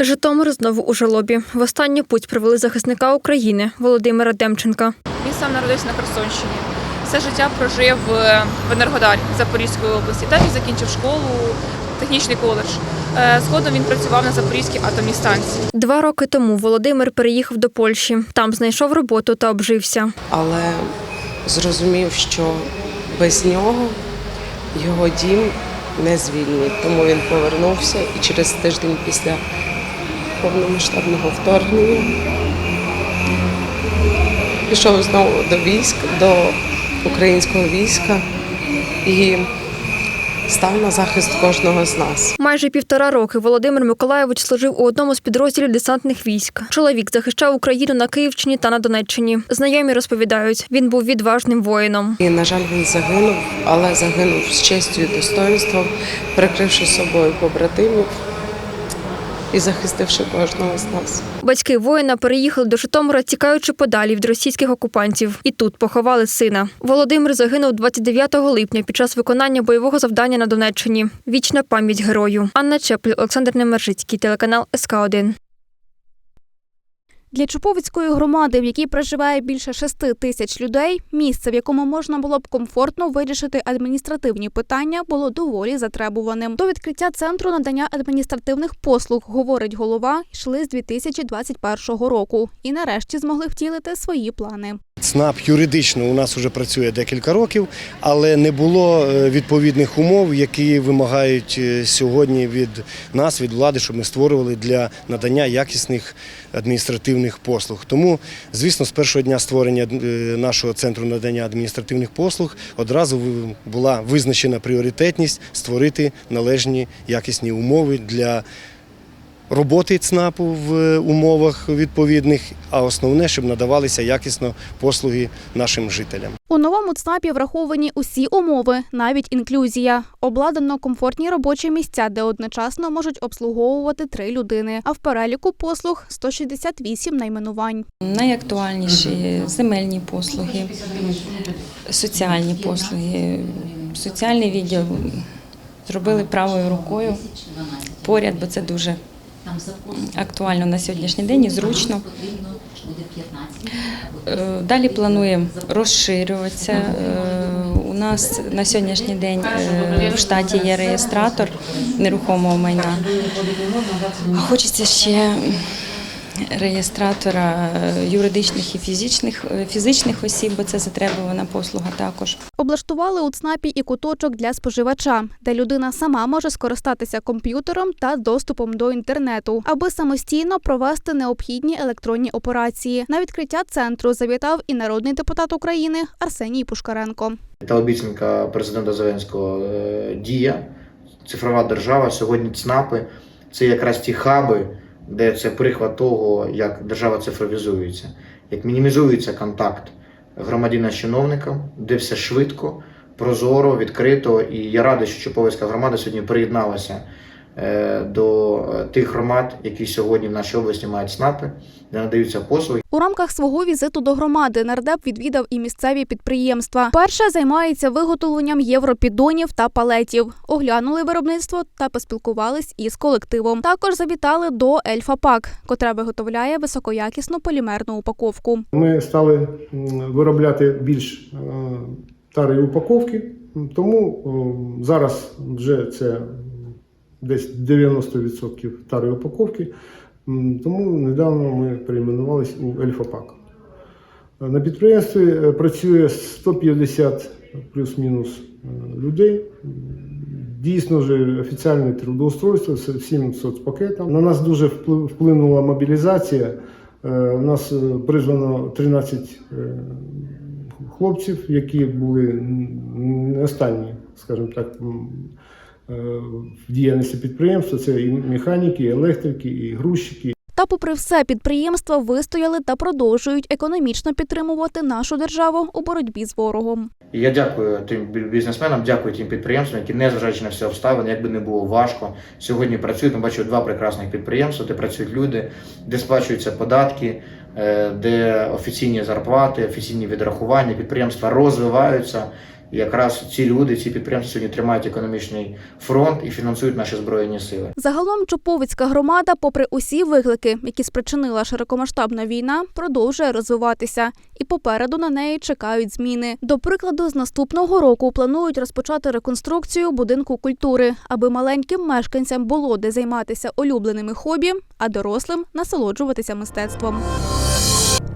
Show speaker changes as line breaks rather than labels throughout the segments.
Житомир знову у жалобі. В останню путь провели захисника України Володимира Демченка.
Він сам народився на Херсонщині. Все життя прожив в Енергодарі Запорізької області. Він закінчив школу, технічний коледж. Е, Згодом він працював на Запорізькій атомній станції.
Два роки тому Володимир переїхав до Польщі. Там знайшов роботу та обжився.
але зрозумів, що без нього його дім не звільнить. Тому він повернувся і через тиждень після повномасштабного вторгнення пішов знову до військ, до українського війська і став на захист кожного з нас.
Майже півтора роки Володимир Миколайович служив у одному з підрозділів десантних військ. Чоловік захищав Україну на Київщині та на Донеччині. Знайомі розповідають, він був відважним воїном.
І, на жаль, він загинув, але загинув з честю і достоинством, прикривши собою побратимів і захистивши кожного з нас.
Батьки воїна переїхали до Житомира, тікаючи подалі від російських окупантів. І тут поховали сина. Володимир загинув 29 липня під час виконання бойового завдання на Донеччині. Вічна пам'ять герою. Анна Чеплі, Олександр Немержицький, телеканал СК 1
Для Чуповицької громади, в якій проживає більше шести тисяч людей, місце, в якому можна було б комфортно вирішити адміністративні питання, було доволі затребуваним. До відкриття центру надання адміністративних послуг, говорить голова, йшли з 2021 року і нарешті змогли втілити свої плани.
ЦНАП юридично у нас вже працює декілька років, але не було е, відповідних умов, які вимагають е, сьогодні від нас, від влади, щоб ми створювали для надання якісних адміністративних послуг. Тому, звісно, з першого дня створення е, нашого центру надання адміністративних послуг одразу була визначена пріоритетність створити належні якісні умови для роботи ЦНАПу в умовах відповідних, а основне, щоб надавалися якісно послуги нашим жителям.
У новому ЦНАПі враховані усі умови, навіть інклюзія. Обладнано комфортні робочі місця, де одночасно можуть обслуговувати три людини. А в переліку послуг 168 найменувань.
Найактуальніші земельні послуги, соціальні послуги. Соціальний відділ зробили правою рукою поряд, бо це дуже актуально на сьогоднішній день і зручно. Е, Далі плануємо розширюватися. Е, У нас на сьогоднішній день е, в штаті є реєстратор нерухомого майна. Хочеться ще реєстратора е, юридичних і фізичних, е, фізичних осіб, бо це затребувана послуга також.
Облаштували у ЦНАПі і куточок для споживача, де людина сама може скористатися комп'ютером та доступом до інтернету, аби самостійно провести необхідні електронні операції. На відкриття центру завітав і народний депутат України Арсеній Пушкаренко.
Та обіцянка президента Зеленського е, дія, цифрова держава. Сьогодні ЦНАПи це якраз ті хаби, де це прихват того, як держава цифровізується, як мінімізується контакт громадянина з чиновником, де все швидко, прозоро, відкрито. І я радий, що Чуповицька громада сьогодні приєдналася до е, тих громад, які сьогодні в нашій області мають ЦНАПи, де надаються послуги.
У рамках свого візиту до громади нардеп відвідав і місцеві підприємства. Перше займається виготовленням європідонів та палетів. Оглянули виробництво та поспілкувались із колективом. Також завітали до Ельфа-Пак, котра виготовляє високоякісну полімерну упаковку.
Ми стали виробляти більш е, старої упаковки, тому зараз вже це десь 90% старої упаковки. Тому недавно ми перейменувалися у Ельфапак. На підприємстві е, працює 150 плюс-мінус е, людей. Дійсно вже офіціальне трудоустройство з всім соцпакетом. На нас дуже вплинула мобілізація. Е, У нас призвано 13 е, хлопців, які були не останні, скажімо так, в діяльності підприємства. Це і механіки, і електрики, і грузчики,
Та, попри все, підприємства вистояли та продовжують економічно підтримувати нашу державу у боротьбі з ворогом.
Я дякую тим бізнесменам, дякую тим підприємствам, які, незважаючи на всі обставини, як би не було важко, сьогодні працюють. Ми бачимо два прекрасних підприємства, де працюють люди, де сплачуються податки, е, де офіційні зарплати, офіційні відрахування, підприємства розвиваються. Якраз ці люди, ці підприємства сьогодні тримають економічний фронт і фінансують наші збройні сили.
Загалом Чуповицька громада, попри усі виклики, які спричинила широкомасштабна війна, продовжує розвиватися, і попереду на неї чекають зміни. До прикладу, з наступного року планують розпочати реконструкцію будинку культури, аби маленьким мешканцям було де займатися улюбленими хобі, а дорослим насолоджуватися мистецтвом.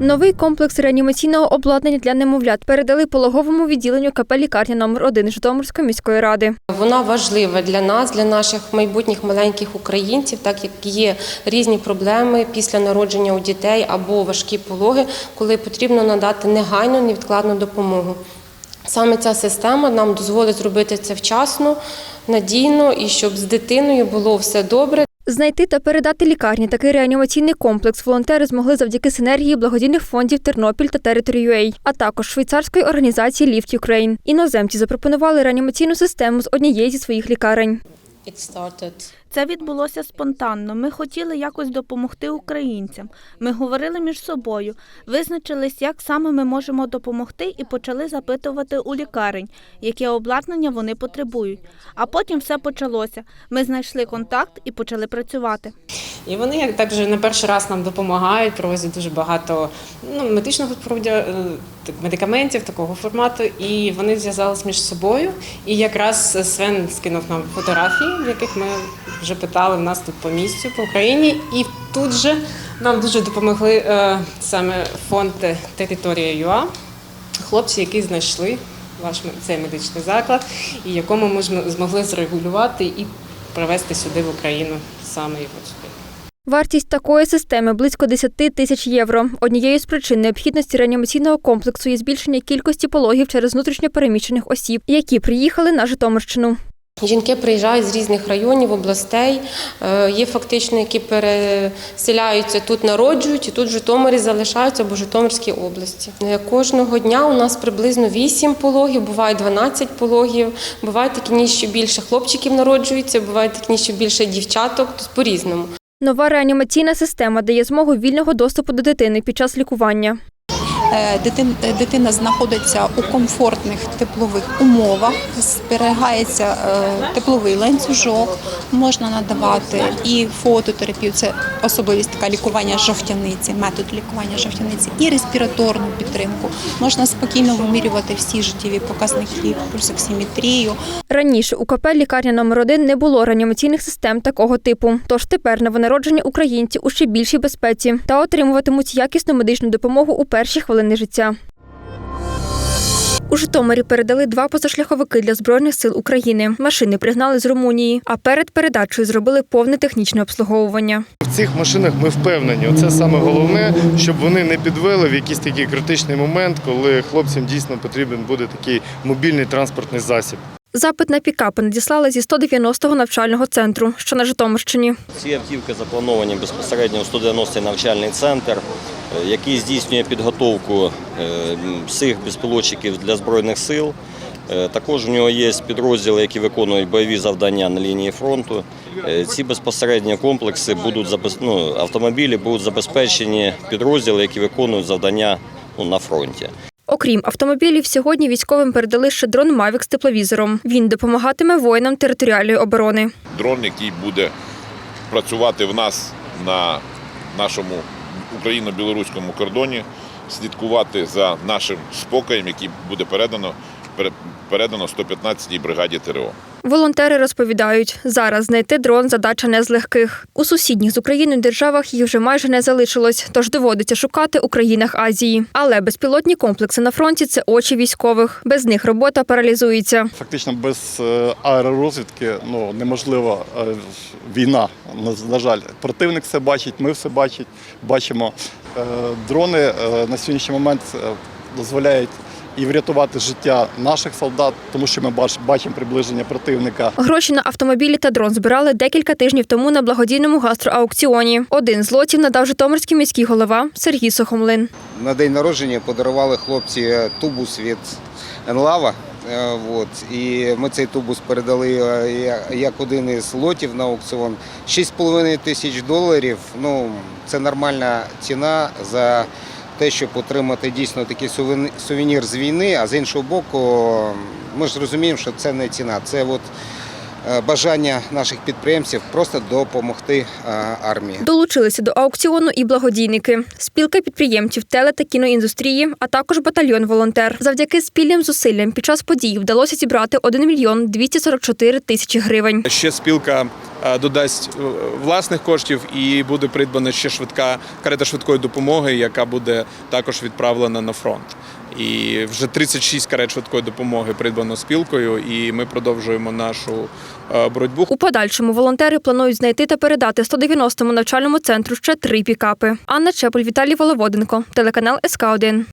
Новий комплекс реанімаційного обладнання для немовлят передали пологовому відділенню КП лікарня номер 1 Житомирської міської ради.
Вона важлива для нас, для наших майбутніх маленьких українців, так як є різні проблеми після народження у дітей або важкі пологи, коли потрібно надати негайну невідкладну допомогу. Саме ця система нам дозволить зробити це вчасно, надійно і щоб з дитиною було все добре.
Знайти та передати лікарні такий реанімаційний комплекс волонтери змогли завдяки синергії благодійних фондів Тернопіль та Territory.ua, а також швейцарської організації Lift Ukraine. Іноземці запропонували реанімаційну систему з однієї зі своїх лікарень.
Це відбулося спонтанно. Ми хотіли якось допомогти українцям. Ми говорили між собою, визначились, як саме ми можемо допомогти, і почали запитувати у лікарень, яке обладнання вони потребують. А потім все почалося. Ми знайшли контакт і почали працювати.
І вони як так вже не перший раз нам допомагають, привозять дуже багато ну, медичного е, медикаментів такого формату. І вони зв'язались між собою. І якраз Свен скинув нам фотографії, в яких ми вже питали в нас тут по місцю, по Україні. І тут же нам дуже допомогли е, саме фонд Територія ЮА, хлопці, які знайшли ваш цей медичний заклад, і якому ми змогли зрегулювати і привезти сюди в Україну саме його.
Вартість такої системи близько 10 тисяч євро. Однією з причин необхідності реанімаційного комплексу є збільшення кількості пологів через внутрішньо переміщених осіб, які приїхали на Житомирщину.
Жінки приїжджають з різних районів, областей. Е, Є фактично, які переселяються тут, народжують і тут в Житомирі залишаються або в Житомирській області. Е, Кожного дня у нас приблизно 8 пологів, буває 12 пологів. Бувають такі дні, що більше хлопчиків народжується, бувають такі дні, що більше дівчаток, тобто по-різному.
Нова реанімаційна система дає змогу вільного доступу до дитини під час лікування.
Е, дитин- Дитина знаходиться у комфортних теплових умовах, зберігається е, тепловий ланцюжок, можна надавати і фототерапію, це особливість така лікування жовтяниці, метод лікування жовтяниці, і респіраторну підтримку. Можна спокійно вимірювати всі життєві показники, пульсоксиметрію,
Раніше у КП лікарня номер 1 не було реанімаційних систем такого типу. Тож тепер новонароджені українці у ще більшій безпеці та отримуватимуть якісну медичну допомогу у перші хвилини життя. У Житомирі передали два позашляховики для збройних сил України. Машини пригнали з Румунії, а перед передачею зробили повне технічне обслуговування.
В цих машинах ми впевнені. Оце саме головне, щоб вони не підвели в якийсь такий критичний момент, коли хлопцям дійсно потрібен буде такий мобільний транспортний засіб.
Запит на пікапи надіслали зі 190-го навчального центру, що на Житомирщині.
Ці автівки заплановані безпосередньо у 190-й навчальний центр, е, який здійснює підготовку е, всіх безпілотчиків для Збройних сил. Е, Також у нього є підрозділи, які виконують бойові завдання на лінії фронту. Ці безпосередньо комплекси будуть ну, автомобілі будуть забезпечені підрозділи, які виконують завдання ну, на фронті.
Окрім автомобілів, сьогодні військовим передали ще дрон Мавік з тепловізором. Він допомагатиме воїнам територіальної оборони.
дрон, який буде працювати в нас на нашому україно-білоруському кордоні, слідкувати за нашим спокоєм, який буде передано передано 115-й бригаді ТРО.
Волонтери розповідають, зараз знайти дрон задача не з легких. У сусідніх з Україною державах їх вже майже не залишилось, тож доводиться шукати у країнах Азії. Але безпілотні комплекси на фронті це очі військових. Без них робота паралізується.
Фактично без е, аеророзвідки ну, неможлива е, війна. На, жаль, противник все бачить, ми все бачить, бачимо. Е, Дрони на сьогоднішній момент дозволяють і врятувати життя наших солдат, тому що ми бач- бачимо приближення противника.
Гроші на автомобілі та дрон збирали декілька тижнів тому на благодійному гастроаукціоні. Один з лотів надав Житомирський міський голова Сергій Сухомлин.
На день народження подарували хлопці тубус від Енлава. Е, От. І ми цей тубус передали е, як один із лотів на аукціон. 6,5 тисяч доларів. Ну, це нормальна ціна за те, щоб отримати дійсно такий сувені- сувенір з війни, а з іншого боку, ми ж розуміємо, що це не ціна, це от бажання наших підприємців просто допомогти е, армії.
Долучилися до аукціону і благодійники, спілка підприємців теле та кіноіндустрії, а також батальйон волонтер. Завдяки спільним зусиллям під час подій вдалося зібрати 1 мільйон 244 тисячі гривень.
Ще спілка е, додасть е, власних коштів і буде придбана ще швидка карета швидкої допомоги, яка буде також відправлена на фронт. І вже 36 карет швидкої допомоги придбано спілкою, і ми продовжуємо нашу е, боротьбу.
У подальшому волонтери планують знайти та передати 190-му навчальному центру ще три пікапи. Анна Чеполь, Віталій Воловоденко, телеканал СК 1